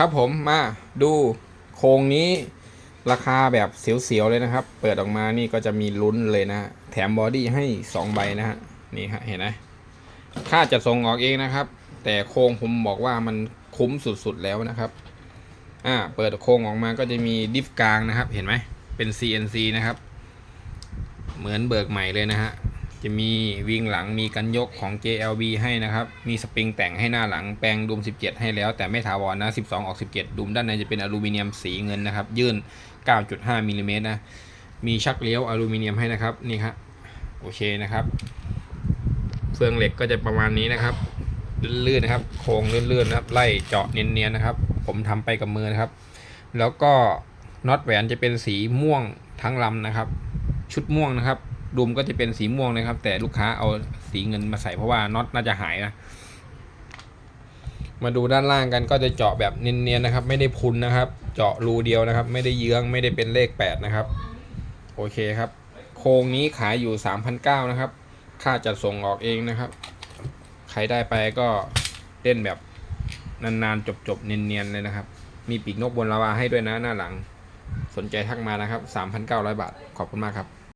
ครับผมมาดูโครงนี้ราคาแบบเสียวๆเลยนะครับ เปิดออกมานี่ก็จะมีลุ้นเลยนะแถมบอดี้ให้ 2 ใบนะฮะนี่ฮะเห็นไหมค่าจะส่งออกเองนะครับ แต่โครงผมบอกว่ามันคุ้มสุดๆแล้วนะครับอ่าเปิดโครงออกมาก็จะมีดิฟกลางนะครับ เห็นไหมเป็น CNC นะครับ เหมือนเบิกใหม่เลยนะฮะ จะมีวิงหลังมีกันยกของ JLB ให้นะครับ มีสปริงแต่งให้หน้าหลังแปลงดุม 17 ให้แล้ว แต่ไม่ถาวรนะ 12 ออก 17 ดุมด้านในจะเป็นอลูมิเนียมสีเงินนะครับ ยื่น 9.5มิลลิเมตรนะ มีชักเลี้ยวอลูมิเนียมให้นะครับ นี่ครับโอเคนะครับ เฟืองเหล็กก็จะประมาณนี้นะครับลื่นๆนะครับ โครงลื่นๆนะครับ ไล่เจาะเนียนๆนะครับ ผมทำไปกับมือนะครับ แล้วก็น็อตแหวนจะเป็นสีม่วงทั้งลำนะครับ ชุดม่วงนะครับ ดุมก็จะเป็นสีม่วงนะครับ แต่ลูกค้าเอาสีเงินมาใส่เพราะว่าน็อตน่าจะหายนะ มาดูด้านล่างกันก็จะเจาะแบบเนียนๆนะครับ ไม่ได้พุนนะครับ เจาะรูเดียวนะครับ ไม่ได้เยื้องไม่ได้เป็นเลข 8 นะครับ โอเคครับ โครงนี้ขายอยู่ 3,900นะครับ ค่าจัดส่งออกเองนะครับ ใครได้ไปก็เล่นแบบนานๆจบๆเนียนๆเลยนะครับ มีปีกนกบนลาวาให้ด้วยนะหน้าหลัง สนใจทักมานะครับ 3,900 บาท ขอบคุณมากครับ